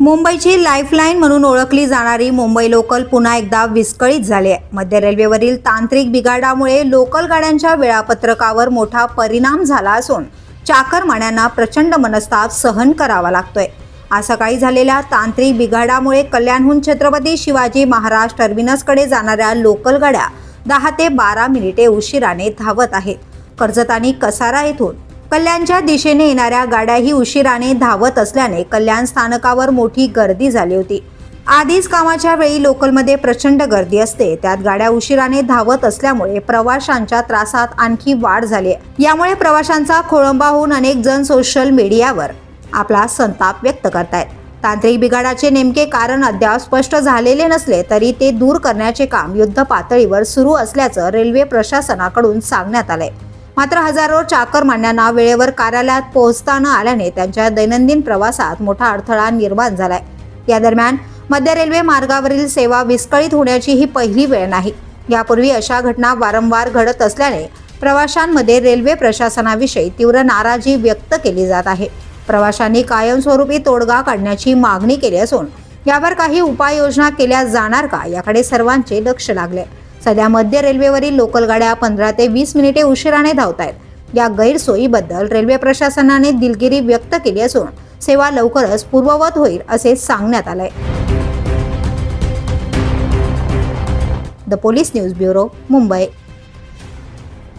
मुंबईची लाईफलाईन म्हणून ओळखली जाणारी मुंबई लोकल पुन्हा एकदा विस्कळीत झाली आहे. मध्य रेल्वेवरील तांत्रिक बिघाडामुळे लोकल गाड्यांच्या वेळापत्रकावर मोठा परिणाम झाला असून चाकरमान्यांना प्रचंड मनस्ताप सहन करावा लागतोय. आज सकाळी झालेल्या तांत्रिक बिघाडामुळे कल्याणहून छत्रपती शिवाजी महाराज टर्मिनसकडे जाणाऱ्या लोकल गाड्या दहा ते बारा मिनिटे उशिराने धावत आहेत. कर्जत आणि कसारा येथून कल्याणच्या दिशेने येणाऱ्या गाड्याही उशिराने धावत असल्याने कल्याण स्थानकावर मोठी गर्दी झाली होती. आधीच कामाच्या वेळी लोकलमध्ये प्रचंड गर्दी असते. त्यात गाड्या उशिराने धावत असल्यामुळे प्रवाशांच्या त्रासात आणखी वाढ झाली आहे. यामुळे प्रवाशांचा खोळंबा होऊन अनेक जण सोशल मीडियावर आपला संताप व्यक्त करतायत. तांत्रिक बिघाडाचे नेमके कारण अद्याप स्पष्ट झालेले नसले तरी ते दूर करण्याचे काम युद्ध पातळीवर सुरू असल्याचं रेल्वे प्रशासनाकडून सांगण्यात आलंय. मात्र हजारो चाकरमान्यांना वेळेवर कार्यालयात पोहोचता न आल्याने त्यांच्या दैनंदिन प्रवासात मोठा अडथळा निर्माण झालाय. या दरम्यान मध्य रेल्वे मार्गावरील सेवा विस्कळीत होण्याची ही पहिली वेळ नाही. यापूर्वी अशा घटना वारंवार घडत असल्याने प्रवाशांमध्ये रेल्वे प्रशासनाविषयी तीव्र नाराजी व्यक्त केली जात आहे. प्रवाशांनी कायमस्वरूपी तोडगा काढण्याची मागणी केली असून यावर काही उपाययोजना केल्या जाणार का याकडे सर्वांचे लक्ष लागले. सध्या मध्य रेल्वेवरील लोकल गाड्या पंधरा ते वीस मिनिटे उशिराने धावत आहेत या गैरसोयीबद्दल रेल्वे प्रशासनाने दिलगिरी व्यक्त केली असून सेवा लवकरच पूर्ववत होईल असे सांगण्यात आलंय. The police news bureau Mumbai.